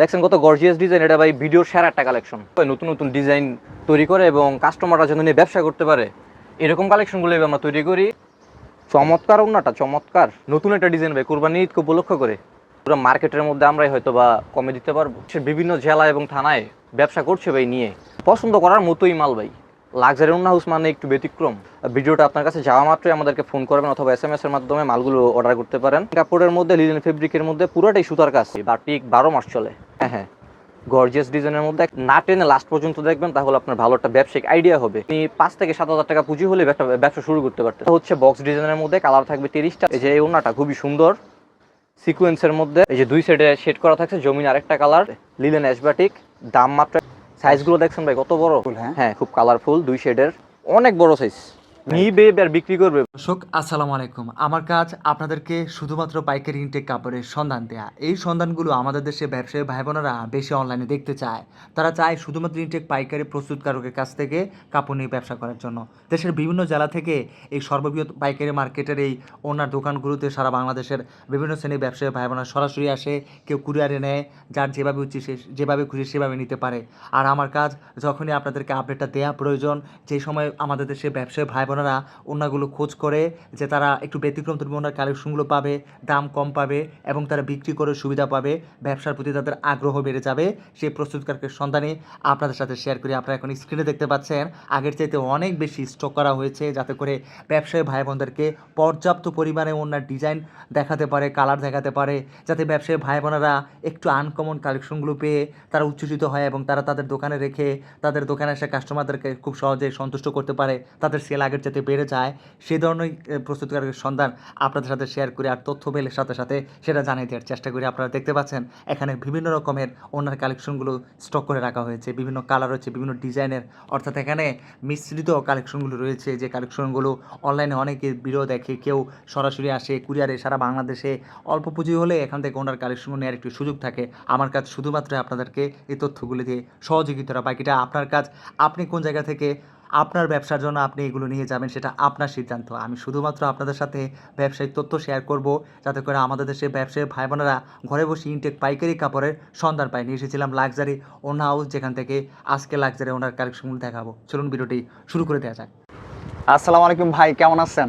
দেখছেন কত gorgeous design এটা ভাই ভিডিওর সেরা একটা কালেকশন নতুন নতুন ডিজাইন তৈরি করে এবং কাস্টমাররা যেন নিয়ে ব্যবসা করতে পারে, এরকম কালেকশনগুলো আমরা তৈরি করি। চমৎকার ওনাটা চমৎকার। নতুন একটা ডিজাইন ভাই, কোরবানি ঈদকে উপলক্ষ করে। পুরো মার্কেটের মধ্যে আমরাই হয়তো বা কমে দিতে পারব। সে বিভিন্ন জেলা এবং থানায় ব্যবসা করছে ভাই নিয়ে। পছন্দ করার মতোই মাল ভাই। লাক্সারি অন্য হাউস মানে একটু ব্যতিক্রম। ভিডিওটা আপনার কাছে যাওয়া মাত্রই আমাদেরকে ফোন করবেন অথবা এস এম এস এর মাধ্যমে মালগুলো অর্ডার করতে পারেন। কাপড়ের মধ্যে লিলেন ফেব্রিকের মধ্যে পুরোটাই সুতার কাজ। বাটিক বারো মাস চলে। হ্যাঁ হ্যাঁ। গর্জিয়াস ডিজাইনের মধ্যে না টেনে লাস্ট পর্যন্ত দেখবেন তাহলে আপনার ভালো একটা ব্যবসায়িক আইডিয়া হবে। আপনি পাঁচ থেকে সাত হাজার টাকা পুঁজি হলে একটা ব্যবসা শুরু করতে পারতেন। হচ্ছে বক্স ডিজাইনের মধ্যে কালার থাকবে তিরিশটা। এই যে এই ওনাটা খুবই সুন্দর। সিকোয়েন্সের মধ্যে এই যে দুই সাইডে শেড করা থাকছে জমিন আরেকটা কালার লিলেন অ্যাসবাটিক দাম মাত্র সাইজগুলো দেখছেন ভাই কত বড়? হ্যাঁ। হ্যাঁ খুব কালারফুল দুই শেডের অনেক বড় সাইজ নিবে আর বিক্রি করবে। দর্শক আসসালামু আলাইকুম। আমার কাজ আপনাদেরকে শুধুমাত্র পাইকারি ইনটেক কাপড়ের সন্ধান দেয়া। এই সন্ধানগুলো আমাদের দেশে ব্যবসায়ী ভাই বোনেরা বেশি অনলাইনে দেখতে চায়। তারা চায় শুধুমাত্র ইনটেক পাইকারি প্রস্তুতকারকের কাছ থেকে কাপড় নিয়ে ব্যবসা করার জন্য। দেশের বিভিন্ন জেলা থেকে এই সর্ববৃহৎ পাইকারি মার্কেটের এই ওনার দোকানগুলোতে সারা বাংলাদেশের বিভিন্ন শ্রেণির ব্যবসায়ী ভাই বোনেরা সরাসরি আসে কেউ কুরিয়ারে নেয় যার যেভাবে উচিত সে যেভাবে খুশি সেভাবে নিতে পারে। আর আমার কাজ যখনই আপনাদেরকে আপডেটটা দেওয়া প্রয়োজন যে সময় আমাদের দেশে ব্যবসায়ী ভাই বোনেরা ওনাগুলো খোঁজ করে যে তারা একটু ব্যতিক্রম তুমি ওনার কালেকশনগুলো পাবে, দাম কম পাবে এবং তারা বিক্রি করে সুবিধা পাবে, ব্যবসার প্রতি তাদের আগ্রহ বেড়ে যাবে। সেই প্রস্তুতকারকের সন্ধানে আপনাদের সাথে শেয়ার করি। আপনারা এখন স্ক্রিনে দেখতে পাচ্ছেন, আগের চাইতে অনেক বেশি স্টক করা হয়েছে যাতে করে ব্যবসায়ী ভাই বোনদেরকে পর্যাপ্ত পরিমাণে ওনার ডিজাইন দেখাতে পারে কালার দেখাতে পারে, যাতে ব্যবসায়ী ভাই বোনেরা একটু আনকমন কালেকশনগুলো পেয়ে তারা উচ্ছ্বসিত হয় এবং তারা তাদের দোকানে রেখে তাদের দোকানে এসে কাস্টমারদেরকে খুব সহজে সন্তুষ্ট করতে পারে, তাদের সেল আগের যাতে বেড়ে যায় সেই ধরনের প্রস্তুতকারকের সন্ধান আপনাদের সাথে শেয়ার করি আর তথ্য পেলে সাথে সাথে সেটা জানিয়ে দেওয়ার চেষ্টা করি আপনারা দেখতে পাচ্ছেন, এখানে বিভিন্ন রকমের ওনার কালেকশনগুলো স্টক করে রাখা হয়েছে, বিভিন্ন কালার রয়েছে, বিভিন্ন ডিজাইনের। অর্থাৎ এখানে মিশ্রিত কালেকশনগুলো রয়েছে, যে কালেকশনগুলো অনলাইনে অনেকে ভিডিও দেখে, কেউ সরাসরি আসে কুরিয়ারে সারা বাংলাদেশে অল্প পুঁজি হলে এখান থেকে ওনার কালেকশন নেওয়ার একটি সুযোগ থাকে। আমার কাজ শুধুমাত্র আপনাদেরকে এই তথ্যগুলি দিয়ে সহযোগিতা বাকিটা আপনার কাজ। আপনি কোন জায়গা থেকে আপনার ব্যবসার জন্য আপনি এগুলো নিয়ে যাবেন সেটা আপনার সিদ্ধান্ত। আমি শুধুমাত্র আপনাদের সাথে ব্যবসায়িক তথ্য শেয়ার করব যাতে করে আমাদের দেশে ব্যবসায়ী ভাই বোনেরা ঘরে বসে ইনটেক পাইকারি কাপড়ের সন্ধান পায়। নিয়ে এসেছিলাম লাক্সারি ওনা হাউস যেখান থেকে আজকে লাক্সারি ওনার কালেকশনগুলো দেখাবো। চলুন ভিডিওটি শুরু করে দেওয়া যাক। আসসালামু আলাইকুম ভাই কেমন আছেন?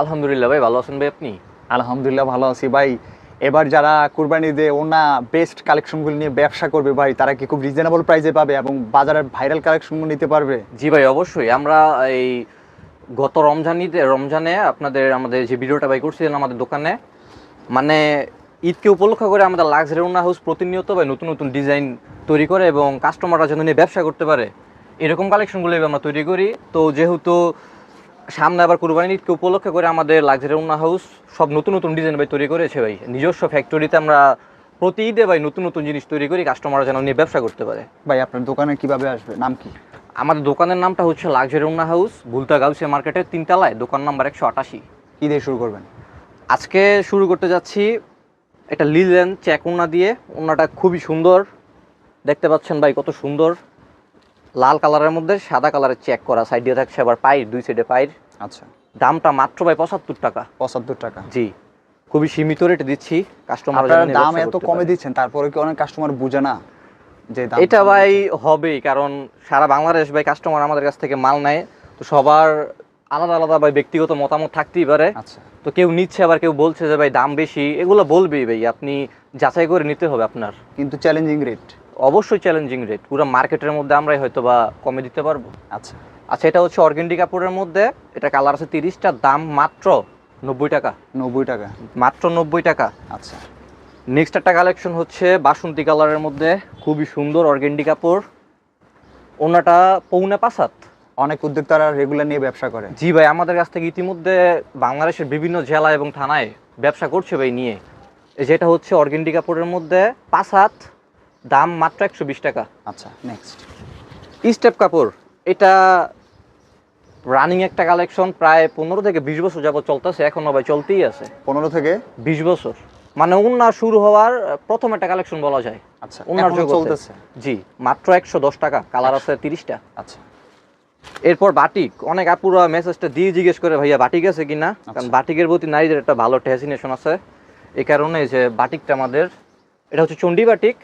আলহামদুলিল্লাহ ভাই ভালো আছেন ভাই আপনি? আলহামদুলিল্লাহ ভালো আছি ভাই। এবার যারা কুরবানি দিয়ে ওনা বেস্ট কালেকশনগুলো নিয়ে ব্যবসা করবে ভাই, তারা কি খুব রিজনেবল প্রাইসে পাবে এবং বাজারের ভাইরাল কালেকশনগুলো নিতে পারবে? জি ভাই, অবশ্যই। আমরা এই গত রমজান ঈদে রমজানে আপনাদের আমাদের যে ভিডিওটা ভাই করছিলেন আমাদের দোকানে মানে ঈদকে উপলক্ষ করে আমাদের লাক্সারি ওনা হাউস প্রতিনিয়ত ভাই নতুন নতুন ডিজাইন তৈরি করে এবং কাস্টমাররা যেন নিয়ে ব্যবসা করতে পারে। এরকম কালেকশনগুলো আমরা তৈরি করি। তো যেহেতু সামনে আবার কুরবানি ঈদকে উপলক্ষ করে আমাদের লাক্সারি ওনা হাউস সব নতুন নতুন ডিজাইন ভাই তৈরি করেছে ভাই। নিজস্ব ফ্যাক্টরিতে আমরা প্রতি ঈদে ভাই নতুন নতুন জিনিস তৈরি করি কাস্টমাররা যেন নিয়ে ব্যবসা করতে পারে। ভাই আপনার দোকানে কীভাবে আসবে? নাম কি? আমাদের দোকানের নামটা হচ্ছে লাক্সারি উন্না হাউস ভুলতা গাউসিয়া মার্কেটের তিনতলায় দোকান নাম্বার একশো আটাশি। কি দিয়ে শুরু করবেন? আজকে শুরু করতে যাচ্ছি একটা লিলেন চেক উন্না দিয়ে। উন্নাটা খুবই সুন্দর। দেখতে পাচ্ছেন ভাই কত সুন্দর। লাল কালারের মধ্যে সাদা কালারের চেক করা। সাইড দিয়ে থাকছে আবার পাইর দুই সাইডে পাইর আচ্ছা। দামটা মাত্র ভাই পঁচাত্তর টাকা। পঁচাত্তর টাকা। জি। খুবই সীমিত রেটে দিচ্ছি। কাস্টমার আপনারা দাম এত কমে দিচ্ছেন তারপরে কি অনেক কাস্টমার বুঝে না যে দাম এটা ভাই। হবেই কারণ সারা বাংলাদেশ ভাই কাস্টমার আমাদের কাছ থেকে মাল নেয়। তো সবার আলাদা আলাদা ভাই ব্যক্তিগত মতামত থাকতেই পারে। আচ্ছা। তো কেউ নিচ্ছে আবার কেউ বলছে যে ভাই দাম বেশি। এগুলো বলবেই ভাই আপনি যাচাই করে নিতে হবে আপনার। কিন্তু চ্যালেঞ্জিং রেট অবশ্যই চ্যালেঞ্জিং রেট পুরো মার্কেটের মধ্যে আমরাই হয়তো বা কমে দিতে পারব। আচ্ছা। আচ্ছা এটা হচ্ছে অর্গেন্ডি কাপড়ের মধ্যে এটা কালার আছে তিরিশটা দাম মাত্র নব্বই টাকা। নব্বই টাকা। মাত্র নব্বই টাকা। আচ্ছা। নেক্সট একটা কালেকশন হচ্ছে বাসন্তী কালারের মধ্যে খুবই সুন্দর অর্গেন্ডি কাপড় ওনাটা পৌনে পাসাত অনেক উদ্যোক্তারা রেগুলার নিয়ে ব্যবসা করে। জি ভাই আমাদের কাছ থেকে ইতিমধ্যে বাংলাদেশের বিভিন্ন জেলা এবং থানায় ব্যবসা করছে ভাই নিয়ে। এই যেটা হচ্ছে অর্গেন্ডি কাপড়ের মধ্যে পাঁচ হাত। দাম মাত্র একশো বিশ টাকা। আচ্ছা নেক্সট স্টেপ কাপড় এটা রানিং একটা কালেকশন প্রায় পনেরো থেকে বিশ বছর যাবত চলতেছে এখনও ভাই চলতেই আছে। পনেরো থেকে? বিশ বছর। মানে উন্না শুরু হওয়ার প্রথম একটা কালেকশন বলা যায়। আচ্ছা উনার চলতেছে? জি মাত্র একশো দশ টাকা কালার আছে তিরিশটা। আচ্ছা। এরপর বাটিক অনেক আপুরা মেসেজটা দিয়ে জিজ্ঞেস করে ভাইয়া বাটিক আছে কিনা? কারণ আচ্ছা। বাটিকের প্রতি নারীদের একটা ভালো ফ্যাসিনেশন আছে। এই কারণে যে বাটিকটা আমাদের এটা হচ্ছে চণ্ডী বাটিক।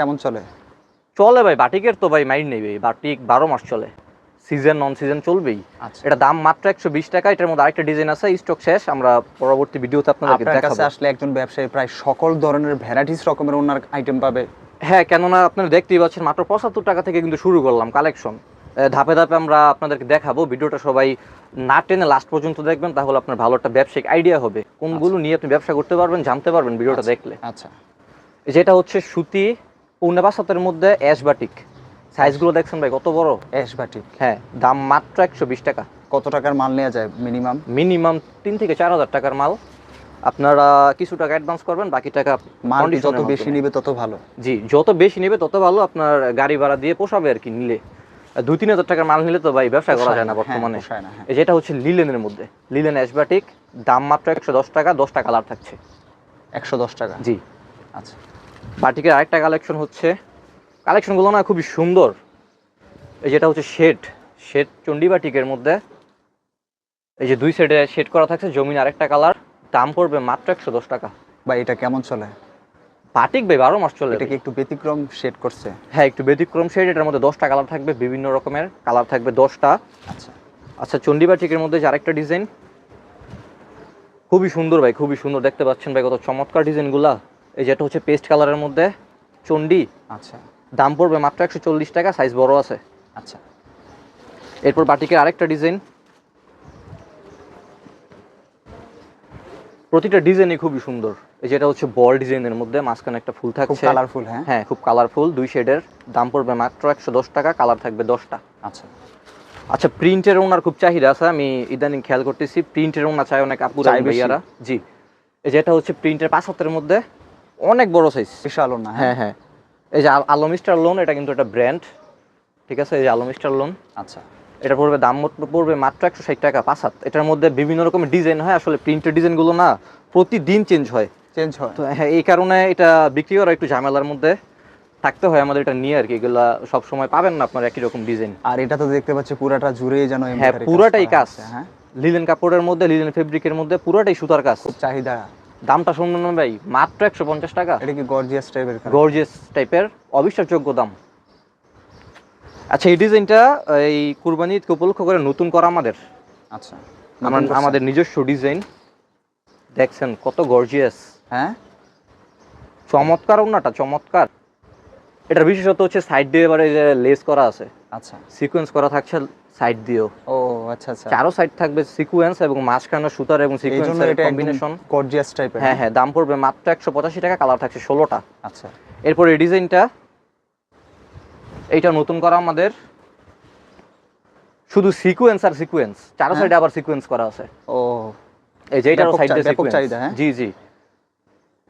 কেমন চলে? চলে ভাই বাটিকের তো ভাই মাইন্ড নেই ভাই বাটিক বারো মাস চলে। সিজন নন সিজন চলবেই। আচ্ছা। এটা দাম মাত্র একশো বিশ টাকা এটার মধ্যে আরেকটা ডিজাইন আছে স্টক শেষ। আমরা পরবর্তী ভিডিওতে আপনাদেরকে আপনার কাছে আসলে একজন ব্যবসায়ী প্রায় সকল ধরনের ভ্যারাইটিস রকমের ওনার আইটেম পাবে। হ্যাঁ কেননা আপনারা দেখতেই পাচ্ছেন মাত্র পঁচাত্তর টাকা থেকে কিন্তু শুরু করলাম কালেকশন ধাপে ধাপে আমরা আপনাদেরকে দেখাবো। ভিডিওটা সবাই না টেনে লাস্ট পর্যন্ত দেখবেন তাহলে আপনার ভালো একটা ব্যবসায়িক আইডিয়া হবে। কোনগুলো নিয়ে আপনি ব্যবসা করতে পারবেন জানতে পারবেন ভিডিওটা দেখলে। আচ্ছা। যেটা হচ্ছে সুতি পৌনে বাসাতের মধ্যে অ্যাশ বাটিক সাইজগুলো দেখছেন ভাই কত বড়? অ্যাশ বাটিক হ্যাঁ দাম মাত্র একশো বিশ টাকা। কত টাকার মাল নেওয়া যায় মিনিমাম মিনিমাম তিন থেকে চার হাজার টাকার মাল। আপনারা কিছু টাকা অ্যাডভান্স করবেন বাকি টাকা মাল যত বেশি নেবে তত ভালো। জি যত বেশি নেবে তত ভালো আপনার গাড়ি ভাড়া দিয়ে পোষাবে আর কি নিলে। দুই তিন হাজার টাকার মাল নিলে তো ভাই ব্যবসা করা যায় না হ্যাঁ, বর্তমানে। হ্যাঁ। যেটা হচ্ছে লিলেনের মধ্যে। লিলেন অ্যাসবাটিক দাম মাত্র একশো দশ টাকা দশটা কালার থাকছে। একশো দশ টাকা? জি। আচ্ছা। বাটিকের আরেকটা কালেকশন হচ্ছে। কালেকশনগুলো না খুবই সুন্দর। এই যেটা হচ্ছে শেড শেড চণ্ডী বাটিকের মধ্যে। এই যে দুই সাইডে শেড করা থাকছে জমিন আরেকটা কালার দাম পড়বে মাত্র একশো দশ টাকা। বা এটা কেমন চলে? বাটিক ভাই বারো মাস চলে। এটাকে একটু ব্যতিক্রম শেড করছে? হ্যাঁ একটু ব্যতিক্রম শেড এটার মধ্যে দশটা কালার থাকবে বিভিন্ন রকমের কালার থাকবে দশটা। আচ্ছা। আচ্ছা চণ্ডীবা চিকের মধ্যে যে আরেকটা ডিজাইন খুবই সুন্দর ভাই খুবই সুন্দর। দেখতে পাচ্ছেন ভাই কত চমৎকার ডিজাইনগুলা এই যেটা হচ্ছে পেস্ট কালারের মধ্যে চন্ডি আচ্ছা। দাম পড়বে মাত্র একশো চল্লিশ টাকা সাইজ বড় আছে। আচ্ছা। এরপর বাটিকের আরেকটা ডিজাইন প্রতিটা ডিজাইনই খুবই সুন্দর। এই যেটা হচ্ছে বল ডিজাইনের মধ্যে মাঝখানে একটা ফুল খুব থাকছে। কালারফুল হ্যাঁ? হ্যাঁ খুব কালারফুল দুই শেডের দাম পড়বে মাত্র একশো দশ টাকা কালার থাকবে দশটা। আচ্ছা। আচ্ছা প্রিন্টের ওনার খুব চাহিদা আছে আমি ইদানিং খেয়াল করতেছি প্রিন্টের ওনা চাই অনেক আপুরা চাই ভাইয়ারা। জি। এই যেটা হচ্ছে প্রিন্টের পাঁচ হাতের মধ্যে অনেক বড় সাইজ বিশাল না হ্যাঁ। হ্যাঁ এই যে আল- আলম স্টার লোন এটা কিন্তু একটা ব্র্যান্ড ঠিক আছে? এই যে আলম স্টার লোন আচ্ছা। এটা পড়বে দাম পড়বে মাত্র একশো ষাট টাকা পাঁচ হাত। এটার মধ্যে বিভিন্ন রকমের ডিজাইন হয় আসলে প্রিন্টের ডিজাইনগুলো না প্রতিদিন চেঞ্জ হয়। চেঞ্জ হয়। তো হ্যাঁ এই কারণে এটা বিক্রি করা একটু ঝামেলার মধ্যে। থাকতে হয় আমাদের এটা নিয়ে আর কি এগুলা সবসময় পাবেন না আপনার একই রকম ডিজাইন আর এটা তো দেখতে পাচ্ছি পুরাটা জুড়েই যেন হ্যাঁ পুরাটাই কাজ হ্যাঁ। লিলেন কাপড়ের মধ্যে লিলেন ফেব্রিকের মধ্যে পুরাটাই সুতার কাজ। খুব চাহিদা। দামটা শুনুন না ভাই মাত্র একশো পঞ্চাশ টাকা। এটা কি গর্জিয়াস টাইপের গর্জিয়াস টাইপের অবিশ্বাসযোগ্য দাম। আচ্ছা এই ডিজাইনটা এই কুরবানি ঈদকে উপলক্ষ করে নতুন করা আমাদের। আচ্ছা আমার আমাদের নিজস্ব ডিজাইন দেখছেন কত গর্জিয়াস হ্যাঁ? চমৎকার ওনাটা চমৎকার। এটার বিশেষত হচ্ছে সাইড দিয়ে এবারে যে লেস করা আছে আচ্ছা। সিকোয়েন্স করা থাকছে সাইড দিয়েও। ও আচ্ছা আচ্ছা। চারো সাইড থাকবে সিকোয়েন্স এবং মাঝখানে সুতার এবং সিকোয়েন্সের এটা কম্বিনেশন গর্জিয়াস টাইপের হ্যাঁ হ্যাঁ দাম পড়বে মাত্র একশো পঁচাশি টাকা কালার থাকছে ষোলোটা। আচ্ছা। এরপর এই ডিজাইনটা এইটা নতুন করা আমাদের। শুধু সিকোয়েন্স আর সিকোয়েন্স চারো হ্যাঁ। সাইডে আবার সিকোয়েন্স করা আছে। ও। এই যে এটারও সাইডে সিকোয়েন্স হ্যাঁ? জি জি।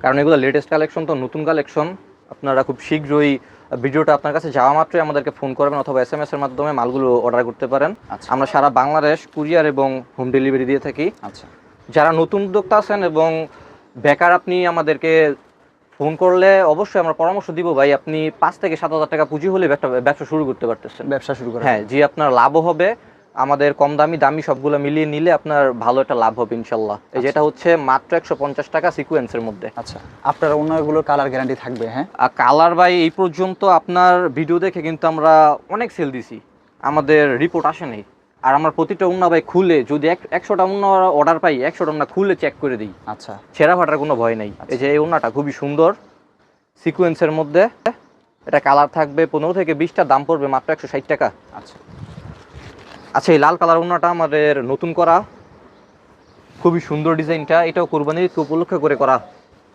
কারণ এগুলো লেটেস্ট কালেকশন তো নতুন কালেকশন আপনারা খুব শীঘ্রই ভিডিওটা আপনার কাছে যাওয়া মাত্রই আমাদেরকে ফোন করবেন অথবা এস এম এস এর মাধ্যমে মালগুলো অর্ডার করতে পারেন। আচ্ছা। আমরা সারা বাংলাদেশ কুরিয়ার এবং হোম ডেলিভারি দিয়ে থাকি। আচ্ছা। যারা নতুন উদ্যোক্তা আছেন এবং বেকার আপনি আমাদেরকে ফোন করলে অবশ্যই আমরা পরামর্শ দিব ভাই আপনি পাঁচ থেকে সাত হাজার টাকা পুঁজি হলে ব্যবসা শুরু করতে পারতেছেন। ব্যবসা শুরু করে হ্যাঁ জি আপনার লাভও হবে। আমাদের কম দামি দামি সবগুলো মিলিয়ে নিলে আপনার ভালো একটা লাভ হবে ইনশাল্লাহ। এই যেটা হচ্ছে মাত্র একশো পঞ্চাশ টাকা সিকোয়েন্সের মধ্যে। আচ্ছা আপনার অন্যগুলোর কালার গ্যারান্টি থাকবে হ্যাঁ? আর কালার বাই এই পর্যন্ত আপনার ভিডিও দেখে কিন্তু আমরা অনেক সেল দিছি। আমাদের রিপোর্ট আসেনি আর আমরা প্রতিটা উন্না ভাই খুলে যদি এক একশোটা উন্না অর্ডার পাই একশোটা উন্না খুলে চেক করে দিই। আচ্ছা। ছেঁড়া ফাটার কোনো ভয় নেই। এই যে এই ওড়নাটা খুবই সুন্দর। সিকোয়েন্সের মধ্যে এটা কালার থাকবে পনেরো থেকে বিশটা দাম পড়বে মাত্র একশো ষাট টাকা। আচ্ছা। আচ্ছা এই লাল কালার ওড়নাটা আমাদের নতুন করা। খুবই সুন্দর ডিজাইনটা এটাও কোরবানির উপলক্ষ করে করা।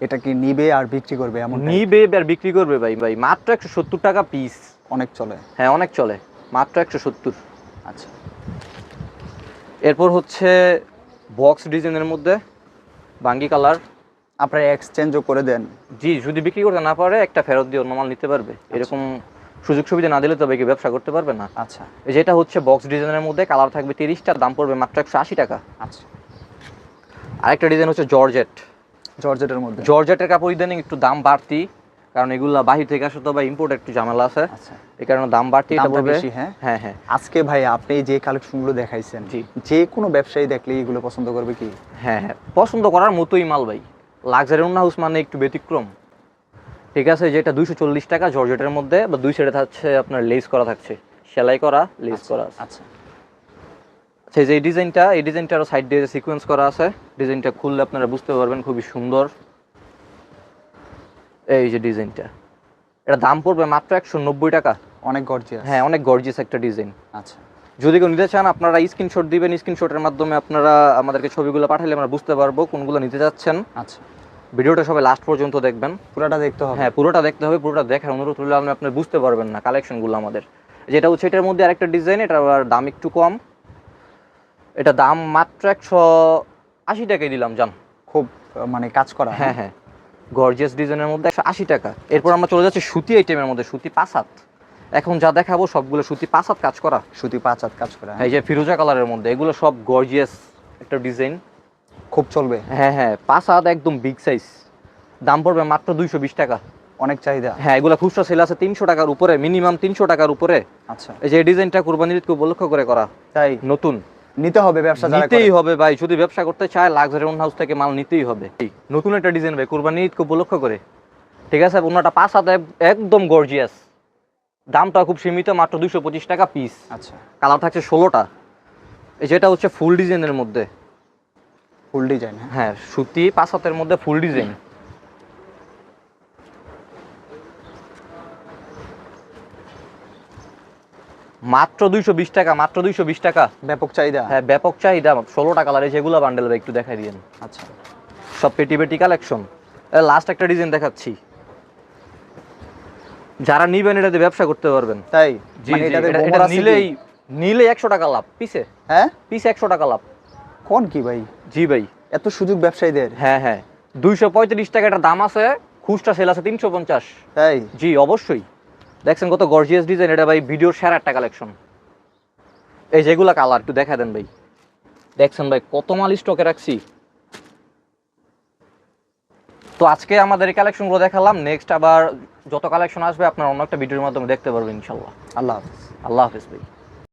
এটা কি নিবে আর বিক্রি করবে এমন? নিবে আর বিক্রি করবে ভাই ভাই। মাত্র একশো সত্তর টাকা পিস অনেক চলে। হ্যাঁ অনেক চলে। মাত্র একশো সত্তর। আচ্ছা। এরপর হচ্ছে বক্স ডিজাইনের মধ্যে বাঙ্গি কালার। আপনারা এক্সচেঞ্জও করে দেন। জি যদি বিক্রি করতে না পারে একটা ফেরত দিয়ে অন্য মাল নিতে পারবে। এরকম সুযোগ সুবিধা না দিলে তবে কি ব্যবসা করতে পারবে না? আচ্ছা। যেটা হচ্ছে বক্স ডিজাইনের মধ্যে কালার থাকবে তিরিশটার দাম পড়বে মাত্র একশো আশি টাকা। আচ্ছা। আরেকটা ডিজাইন হচ্ছে জর্জেট জর্জেটের মধ্যে। জর্জেটের কাপড় ইদানিং একটু দাম বাড়তি কারণ এগুলা বাহির থেকে আসে তো বা ইম্পোর্ট একটু ঝামেলা আছে। আচ্ছা। এই কারণে দাম বাড়তি বেশি, হ্যাঁ? হ্যাঁ হ্যাঁ। আজকে ভাই আপনি যে কালেকশনগুলো দেখাইছেন। যে কোনো ব্যবসায়ী দেখলে এগুলো পছন্দ করবে কি? হ্যাঁ হ্যাঁ। পছন্দ করার মতোই মাল ভাই। লাক্সারি উন্না হাউস মানে একটু ব্যতিক্রম। ঠিক আছে যেটা দুইশো চল্লিশ টাকা জর্জেটের মধ্যে বা দুই সাইডে থাকছে আপনার লেস করা থাকছে। সেলাই করা লেস করা আচ্ছা। আচ্ছা এই যে এই ডিজাইনটা এই ডিজাইনটারও সাইড দিয়ে সিকোয়েন্স করা আছে ডিজাইনটা খুললে আপনারা বুঝতে পারবেন খুবই সুন্দর। এই যে ডিজাইনটা। এটা দাম পড়বে মাত্র একশো নব্বই টাকা। অনেক গর্জিয়াস হ্যাঁ অনেক গর্জিয়াস একটা ডিজাইন। আচ্ছা। যদি কেউ নিতে চান আপনারা স্ক্রিনশট দিবেন স্ক্রিনশটের মাধ্যমে আপনারা আমাদেরকে ছবিগুলো পাঠালে আমরা বুঝতে পারব কোনগুলো নিতে চাচ্ছেন আচ্ছা। ভিডিওটা সবাই লাস্ট পর্যন্ত দেখবেন। পুরোটা দেখতে হবে। হ্যাঁ পুরোটা দেখতে হবে পুরোটা দেখার অনুরোধ হলে আপনি আপনি বুঝতে পারবেন না কালেকশনগুলো আমাদের। যেটা হচ্ছে এটার মধ্যে আরেকটা ডিজাইন এটা আবার দাম একটু কম। এটা দাম মাত্র একশো আশি টাকায় দিলাম জান। খুব মানে কাজ করা। হ্যাঁ হ্যাঁ। গর্জিয়াস ডিজাইনের মধ্যে একশো আশি টাকা। এরপর আমরা চলে যাচ্ছি সুতি আইটেমের মধ্যে সুতি পাসাত এখন যা দেখাবো সবগুলো সুতি পাসাত কাজ করা। সুতি পাঁচ হাত কাজ করা। এই যে ফিরোজা কালারের মধ্যে এগুলো সব গর্জিয়াস একটা ডিজাইন খুব চলবে। হ্যাঁ হ্যাঁ পাঁচ হাত একদম বিগ সাইজ দাম পড়বে মাত্র দুইশো বিশ টাকা। অনেক চাহিদা। হ্যাঁ এগুলো খুচরা সেল আছে তিনশো টাকার উপরে মিনিমাম তিনশো টাকার উপরে। আচ্ছা। এই যে ডিজাইনটা কুরবানির ঈদকে উপলক্ষ করে করা। তাই? নতুন। নিতে হবে ব্যবসা নিতেই হবে ভাই যদি ব্যবসা করতে চায় লাক্সারি ওন হাউস থেকে মাল নিতেই হবে। নতুন একটা ডিজাইন ভাই কুরবানি ঈদকে উপলক্ষ করে। ঠিক আছে ওনাটা পাঁচ হাতে একদম গর্জিয়াস দামটা খুব সীমিত মাত্র দুশো পঁচিশ টাকা পিস আচ্ছা। কালার থাকছে ষোলোটা। এই যেটা হচ্ছে ফুল ডিজাইনের মধ্যে। ফুল ডিজাইন হ্যাঁ? হ্যাঁ সুতি পাঁচ হাতের মধ্যে ফুল ডিজাইন। মাত্র দুইশো বিশ টাকা মাত্র দুইশো বিশ টাকা। ব্যাপক চাহিদা? হ্যাঁ ব্যাপক চাহিদা ষোলো ষোলোটা কালারে যেগুলো বান্ডেল একটু দেখাই দিয়েন। আচ্ছা। সব পেটি পেটি কালেকশন লাস্ট একটা ডিজাইন দেখাচ্ছি। যারা নিবেন এটাতে ব্যবসা করতে পারবেন। তাই? মানে? নিলেই নিলে একশো টাকা লাভ পিসে। হ্যাঁ? পিসে একশো টাকা লাভ। কোন কি ভাই? জি ভাই। এত সুযোগ ব্যবসায়ীদের। হ্যাঁ হ্যাঁ। দুইশো পঁয়ত্রিশ টাকা একটা দাম আছে খুচরা সেল আছে তিনশো পঞ্চাশ। তাই? জি অবশ্যই। দেখছেন কত গর্জিয়াস ডিজাইন এটা ভাই ভিডিওর সেরা একটা কালেকশন এই যেগুলা কালার একটু দেখা দেন ভাই। দেখছেন ভাই কত মাল স্টকে রাখছি। তো আজকে আমাদের এই কালেকশনগুলো দেখালাম। নেক্সট আবার যত কালেকশন আসবে আপনারা অন্য একটা ভিডিওর মাধ্যমে দেখতে পারবেন ইনশাল্লাহ। আল্লাহ হাফিজ। আল্লাহ হাফিজ ভাই।